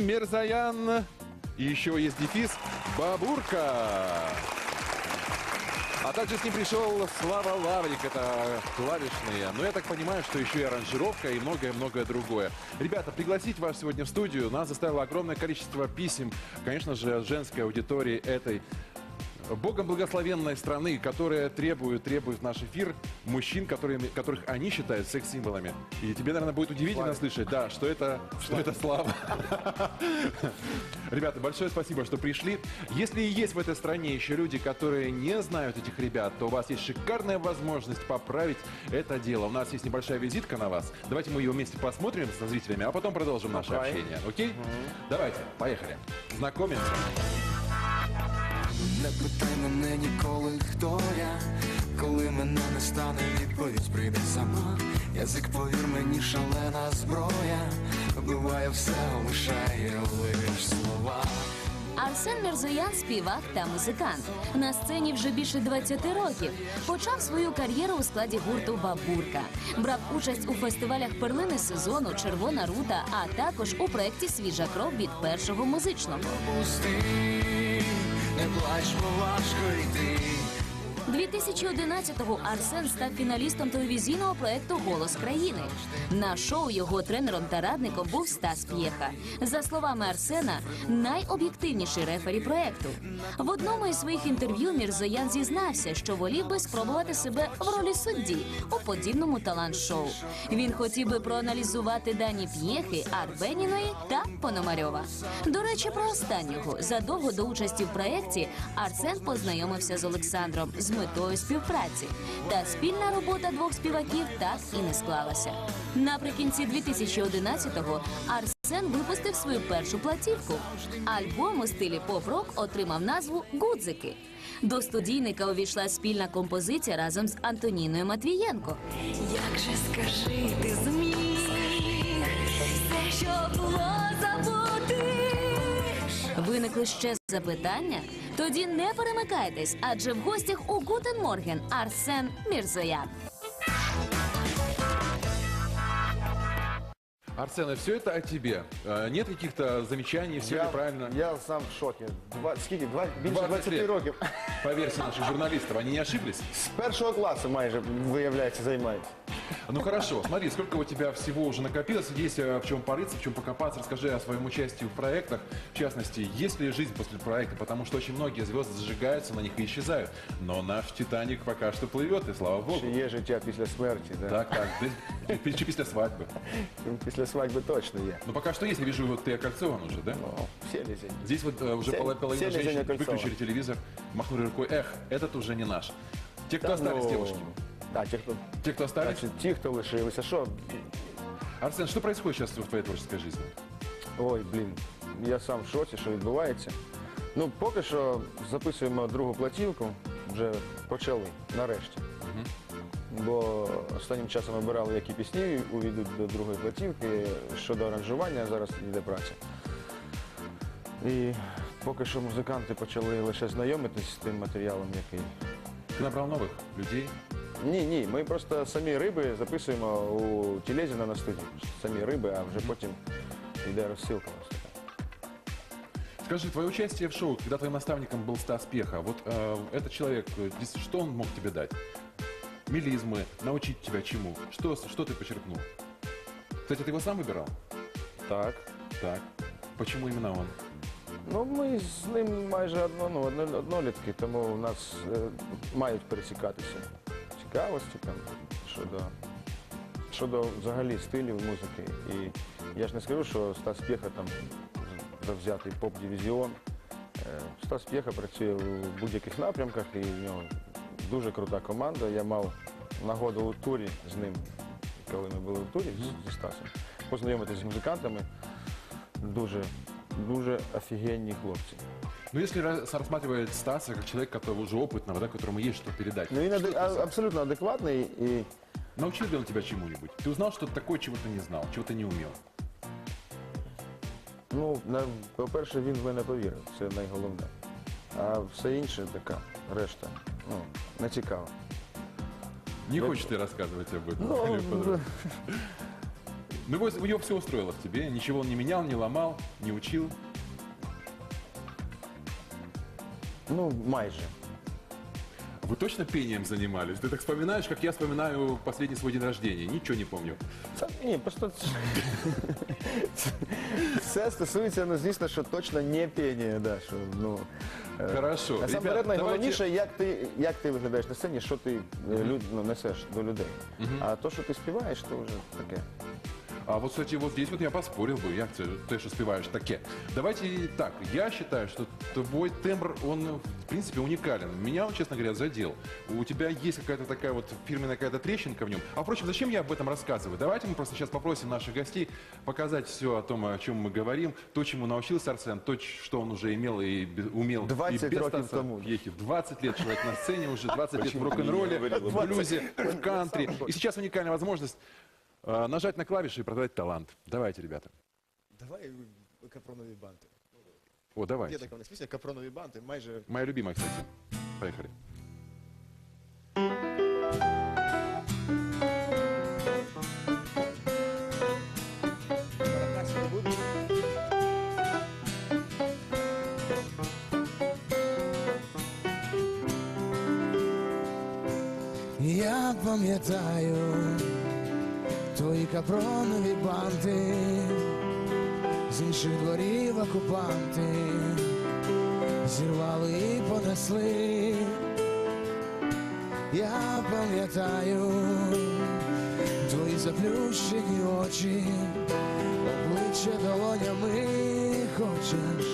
Мерзаян. И еще есть дефис Бабурка. А также с ним пришел Слава Лаврик, это клавишные. Но я так понимаю, что еще и аранжировка и многое-многое другое. Ребята, пригласить вас сегодня в студию нас заставило огромное количество писем, конечно же, женской аудитории этой Богом благословенной страны, которая требует, требует наш эфир мужчин, которые, которых они считают секс-символами. И тебе, наверное, будет удивительно слышать, да, что это, что это слава. Ребята, большое спасибо, что пришли. Если и есть в этой стране еще люди, которые не знают этих ребят, то у вас есть шикарная возможность поправить это дело. У нас есть небольшая визитка на вас. Давайте мы ее вместе посмотрим со зрителями, а потом продолжим наше общение. Окей? Давайте, поехали. Знакомимся. Не питай мене ніколи, хто я, коли мене не стане, відповідь прийде сама. Язик, повір мені, шалена зброя, вбиває все, лишає лиш слова. Арсен Мірзоян співак та музикант. На сцені вже більше 20 років. Почав свою кар'єру у складі гурту Бабурка. Брав участь у фестивалях перлини сезону Червона рута, а також у проєкті Свіжа кров від першого музичного. Не плач, важко йти. 2011-го Арсен став фіналістом телевізійного проекту Голос країни. На шоу його тренером та радником був Стас П'єха. За словами Арсена, найоб'єктивніший рефері проекту. В одному із своїх інтерв'ю Мірзоян зізнався, що волів би спробувати себе в ролі судді у подібному талант-шоу. Він хотів би проаналізувати дані П'єхи, Арбеніної та Пономарьова. До речі, про останнього задовго до участі в проєкті Арсен познайомився з Олександром з метою співпраці. Та спільна робота двох співаків так і не склалася. Наприкінці 2011-го Арсен випустив свою першу платівку. Альбом у стилі поп-рок отримав назву Гудзики. До студійника увійшла спільна композиція разом з Антоніною Матвієнко. Як же скажи, ти зміг Виникли ще запитання? Тоді не перемикайтесь, адже в гостях у Гутен Морген Арсен Мірзоян. Арсен, все это о тебе. Э, Нет каких-то замечаний, все ли правильно? Я сам в шокі. Два, скільки? Два, більше 20 20 лет. років. По версии наших журналистов, они не ошиблись? З першого класу майже, виявляється, займається. Ну хорошо, смотри, сколько у тебя всего уже накопилось, есть э, в чем порыться, в чем покопаться, расскажи о своем участии в проектах, в частности, есть ли жизнь после проекта, потому что очень многие звезды зажигаются на них и исчезают, но наш Титаник пока что плывет, и слава богу. Чи є життя після смерті? Да? Так, так, ты, ты, чи после свадьбы. Ну, Після свадьби точно є. Ну пока что есть, я вижу, вот ты окольцован уже, да? Ну, селезень. Здесь вот э, уже Все- половина половина все женщин лизанья кольцова. выключили телевизор, махнули рукой, эх, этот уже не наш. Те, кто Та, остались, ну, девушки, Так, ті, хто, те, кто остались. значить, ті, хто лишилися, що? Арсен, что происходит сейчас в твоей творческой жизни? Ой, блін, я сам в шоці, що відбувається. Ну, поки що записуємо другу платівку, вже почали, нарешті. Бо останнім часом обирали, які пісні увійдуть до другої платівки. Щодо аранжування, зараз йде праця. І поки що музиканти почали лише знайомитись з тим матеріалом, який. Ты набрал новых людей? Ні, ні, ми просто самі риби записуємо у Тілезіна на студії. Самі риби, а вже потім йде розсилка. у нас така. Скажи, твое участие в шоу, когда твоим наставником был Стас Пеха, вот э, этот человек, э, здесь что он мог тебе дать? Мелизмы, научить тебя чему? Что, что ты почерпнул? Кстати, ты его сам выбирал? Так. Так. Почему именно он? Ну, ми з ним майже одно, ну, одно- однолітки, тому у нас е, мають пересікатися Цікавості там щодо, щодо взагалі стилів музики. І я ж не скажу, що Стас Пєха там завзятий поп-дивізіон. Е, Стас Пєха працює у будь-яких напрямках і в нього дуже крута команда. Я мав нагоду у турі з ним, коли ми були в турі зі Стасом, познайомитися з музикантами. Дуже, дуже офігенні хлопці. Ну, если рас- рассматривать Стаса как человека, которого уже опытного, да, которому есть что передать. Ну він что аде- ты а- за- абсолютно адекватний і Научил ли он тебя чему-нибудь? Ты узнал что-то такое, чего ты не знал, чего ты не умел? ну, на, по-перше, він в мене повірив, це найголовне. А все інше така решта. Ну, не цікаво. Не Ну, хочешь ты рассказывать об этом? Ну, Или подробно? Ну, его, ее все устроило в тебе. Ничего он не менял, не ломал, не учил. Ну, майже. Вы точно пением занимались? Ты так вспоминаешь, как я вспоминаю последний свой день рождения. Ничего не помню. Це, ні, просто це, це стосується, ну, звісно, що точно не піння, да, що, ну, е, Хорошо. Насамперед, Ребят, найголовніше, як ти, як ти виглядаєш на сцені, що ти е, люд, ну, несеш до людей. А то, що ти співаєш, то вже таке. А вот, кстати, вот здесь вот я поспорил бы, як ты что спеваешь таке. Давайте так, я считаю, что твой тембр, он, в принципе, уникален. Меня он, честно говоря, задел. У тебя есть какая-то такая вот фирменная какая-то трещинка в нем. А, впрочем, зачем я об этом рассказываю? Давайте мы просто сейчас попросим наших гостей показать все о том, о чем мы говорим, то, чему научился Арсен, то, что он уже имел и умел 20 и без років тому. Пьехи. 20 лет человек на сцене уже, 20 лет в рок-н-ролле, в блюзе, в кантри. И сейчас уникальная возможность нажать на клавиши и продать талант. Давайте, ребята. Давай е, капронові банти. О, Є давайте. така у нас пісня капронові банти, майже Моя любимая, кстати. Поехали. Барабанщики будуть. Я пам'ятаю твої капронові банти, з інших дворів окупанти зірвали і понесли. Я пам'ятаю твої заплющені очі, обличчя долонями хочеш,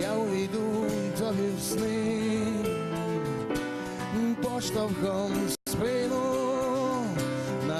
я увійду тобі в сни поштовхом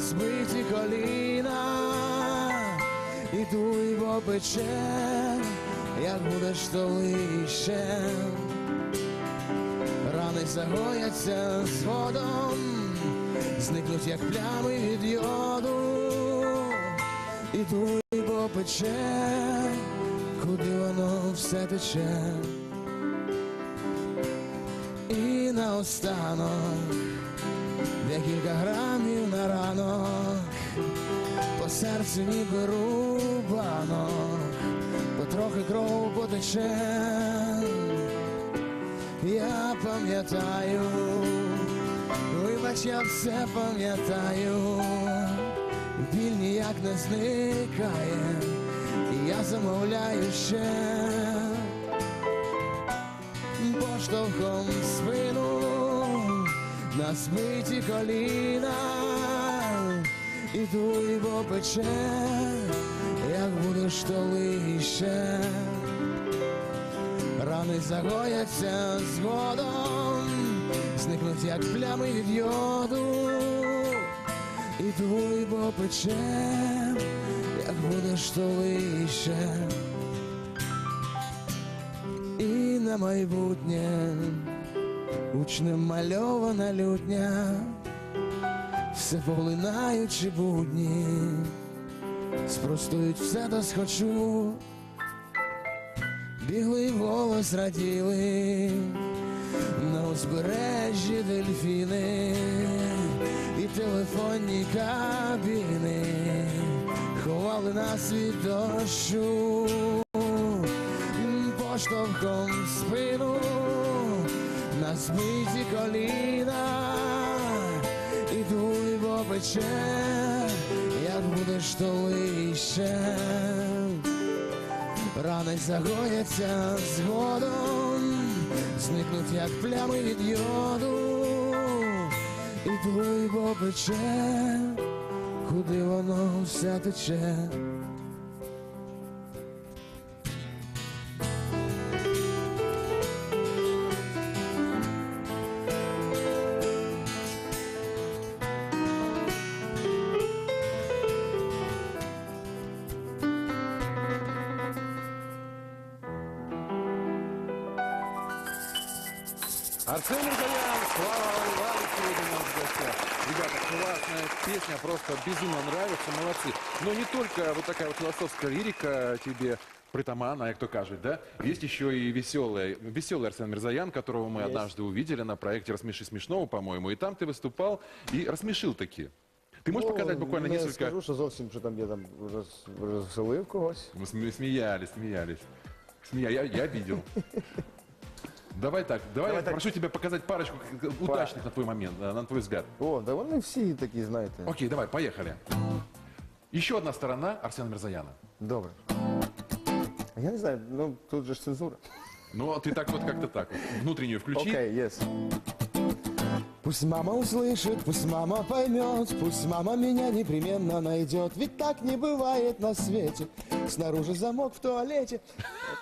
збиті коліна, іду й бо пече, як будеш столищем, рани загояться згодом, зникнуть, як плями від йоду, іду й бо пече, куди воно все тече. І наостанок декілька грамів по серцю ніби рубанок, потрохи кров потече. Я пам'ятаю, вибач, я все пам'ятаю, біль ніяк не зникає, і я замовляю ще. Поштовхом спину на збиті коліна, іду і бо пече, як будеш толище, рани загояться згодом, зникнуть, як плями від йоду, іду і бо пече, як будеш толище і на майбутнє учнем мальована лютня, Все поглинаючи будні, спростують все до схочу, бігли в голос раділи, на узбережжі дельфіни і телефонні кабіни ховали нас від дощу. Поштовхом спину на збиті коліна, пече, як будеш толище, рани загоняться згодом, зникнуть, як плями від йоду, і твої пече, куди воно все тече. Арсен Мирзаян, Слава Лаврик сегодня у нас в гостях. Ребята, классная песня, просто безумно нравится, молодцы. Но не только вот такая вот философская лирика тебе притаманна, як то кажуть, да? Есть еще и веселый, веселый Арсен Мирзаян, которого мы однажды увидели на проекте «Рассмеши смешного», по-моему, и там ты выступал и рассмешил таки. Ты можешь Ну, показать буквально не несколько... скажу, що зовсім, що там я там роз, розселив когось. Мы сме- смеялись, смеялись. Смея, я, я видел. Давай так, давай, я так. прошу тебя показать парочку э, удачных на твой момент, э, на твой взгляд. О, да вони всі такі, знаєте. Окей, давай, поехали. Еще одна сторона Арсена Мирзаяна. Добре. А Я не знаю, ну тут же ж цензура. Ну, ты так вот как-то так. вот. Внутреннюю включи. Окей, єс. Пусть мама услышит, пусть мама поймет, пусть мама меня непременно найдет, ведь так не бывает на свете. Снаружи замок в туалете.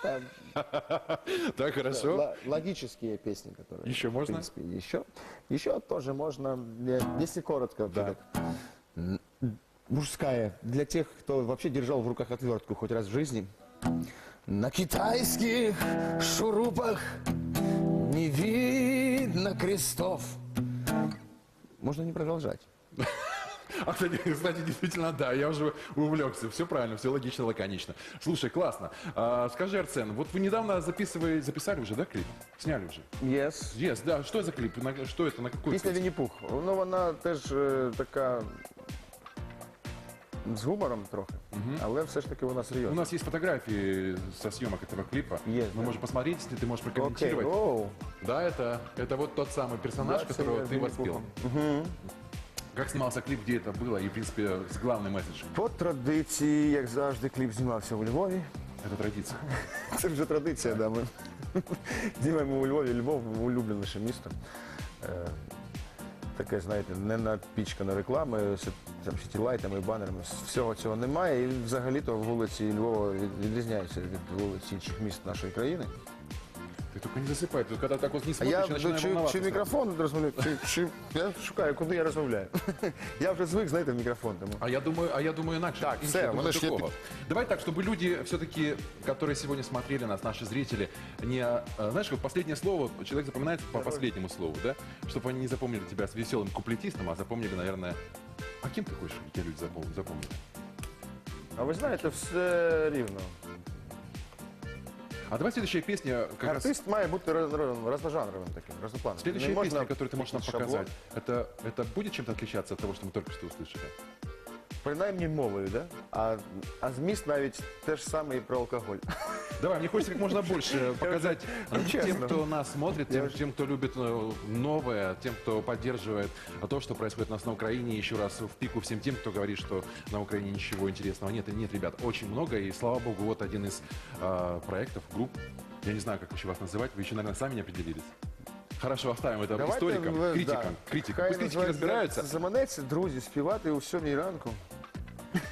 Это Так, хорошо. л- логические песни, которые... Еще можно? Принципе, еще. Еще тоже можно, э, если коротко. Да. Мужская. Для тех, кто вообще держал в руках отвертку хоть раз в жизни. На китайских шурупах не видно крестов Можно не продолжать. А, кстати, кстати, действительно, да, я уже увлекся. Все правильно, все логично, лаконично. Слушай, классно. А, скажи, Арсен, вот вы недавно записывали, записали уже, да, клип? Сняли уже? Yes. Yes, да. Что за клип? На- что это? На какой Пісня песне? Вінні-Пух. Ну, вона теж е, така з гумором трохи, але все ж таки вона У серйозна. нас есть фотографии со съемок этого клипа. Есть, Мы да. можем посмотреть, если ты можешь Окей, прокомментировать. оу. Да, это, это вот тот самый персонаж, Да, которого это ты воспел. Винни-Пуха. Как снимался клип, где это было, и, в принципе, с главным месседжем. По традиції, як завжди, кліп знімався у Львові. Это традиция. Це вже традиція, да. Ми знімаємо у Львові. Львов улюбленіше місто. Е, Таке, знаєте, не напічкана реклами, с- там, сітілайтами, банерами. Всього цього немає. І взагалі-то вулиці Львова від- відрізняються від вулиць інших міст нашої країни. Ты только не засыпай, ты когда так вот не А смотришь, я я начинаю чи, чи волноваться. мікрофон розмовляю, чи, чи я шукаю, куди я розмовляю. Я вже звик, знаєте, в мікрофон. Тому. А я думаю, а я думаю иначе. Так, Инше, все, я думаю, воно ж є такого. Давай так, чтобы люди все-таки, которые сегодня смотрели нас, наши зрители, не, а, знаешь, вот последнее слово, человек запоминает по последнему слову, да? Чтобы они не запомнили тебя с веселым куплетистом, а запомнили, наверное, а кем ты хочешь, чтобы тебя люди запом- запомнили? А ви знаєте, все рівно. А давай следующая песня, как раз Артист має бути роз- роз- розножанровим таким, разноплановым. следующая Не можна песня, которую ты можешь нам якийсь шаблон. показать. Это, это будет чем-то отличаться от того, что мы только что услышали? Принаймні мовою, да? А, а зміст навіть теж саме і про алкоголь. Давай, мне хочется как можно больше показать ну, тем, честно. кто нас смотрит, тем, Я уже- тем, кто любит э, новое, тем, кто поддерживает то, что происходит у нас на Украине. Еще раз в пику всем тем, кто говорит, что на Украине ничего интересного нет. И нет, ребят, очень много. И слава богу, вот один из э, проектов, групп. Я не знаю, как еще вас называть. Вы еще, наверное, сами не определились. Хорошо, оставим это Давайте историкам, ви- критикам. да. критикам. Хай Пусть критики називається- разбираются. Заманеться, друзі, співати у сьомій ранку.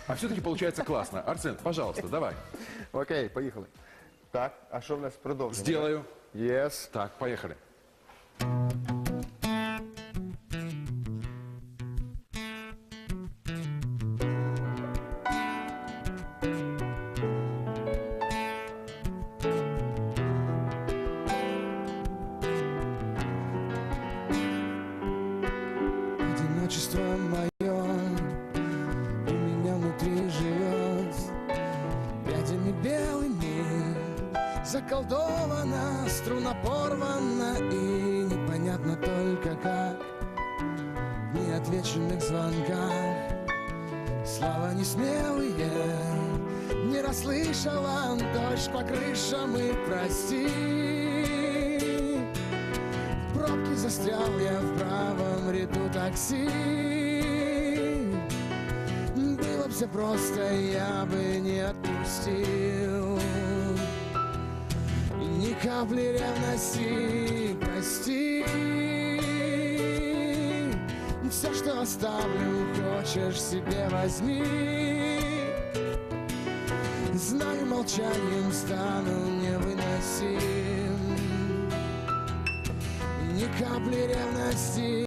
А все-таки получается классно. Арсен, пожалуйста, давай. Окей, поїхали. Так, а що в нас продовжуємо? Сделаю. Єс. Так, поехали. Одиночество заколдована Струна порвана и непонятно только как. В неотвеченных звонках Слова не смелые Не расслышала дождь по крышам и прости. В пробке застрял я в правом ряду такси. Было бы все просто, я бы не отпустил капли ревности, прости Все, что оставлю, хочешь себе возьми Знаю, молчанием стану невыносим ни капли ревности.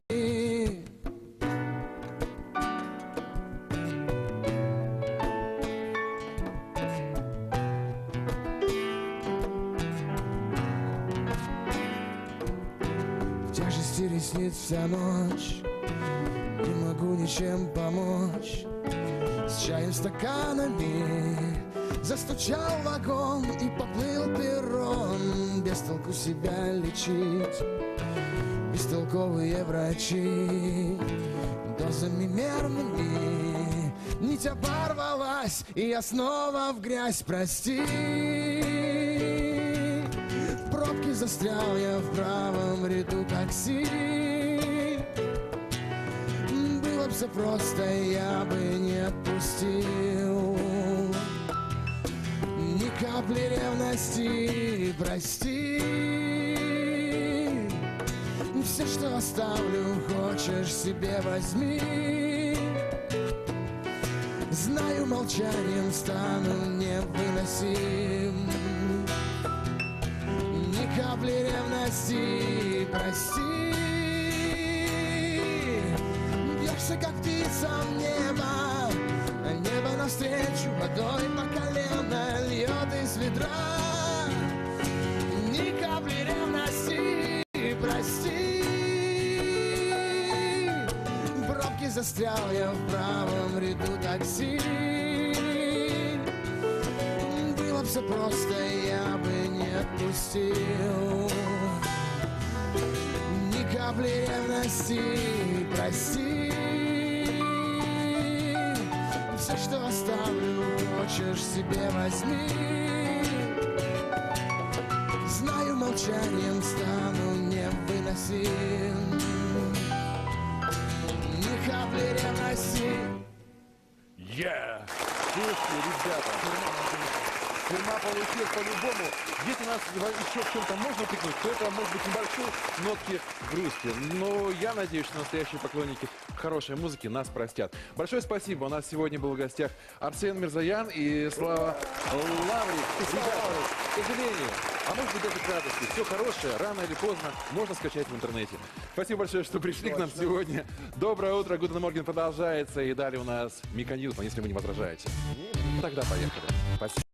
Вся ночь, не могу ничем помочь. С чаем стаканами Застучал вагон и поплыл перрон. Без толку себя лечить. Бестолковые врачи. Слезами мерными Нить оборвалась, и я снова в грязь, прости пробке застрял я в правом ряду такси. Было бы все просто, я бы не отпустил. Ни капли ревности, прости. Все, что оставлю, хочешь себе возьми. Знаю, молчанием стану невыносим капли ревности, прости. Бьешься, как птица в небо А небо навстречу водой по колено Льет из ведра. Ни капли ревности, прости. В пробке застрял я в правом ряду такси. Было бы все просто, я бы отпустил. Ни капли ревности, прости Все, что оставлю, хочешь себе возьми. Знаю, молчанием стану невыносим. Ни капли ревности Yeah! Слушайте, ребята, фирма получилась по-любому. Если нас еще в чем-то можно упрекнуть, то это может быть небольшой нотки грусти. Но я надеюсь, что настоящие поклонники хорошей музыки нас простят. Большое спасибо. У нас сегодня был в гостях Арсен Мирзаян и Слава Лаврик. Ребята, к сожалению, а может быть даже к радости, все хорошее рано или поздно можно скачать в интернете. Спасибо большое, что пришли к нам сегодня. Доброе утро, Гутен Морген продолжается. И далее у нас Мика Ньюсман, если вы не возражаете. Тогда поехали. Спасибо.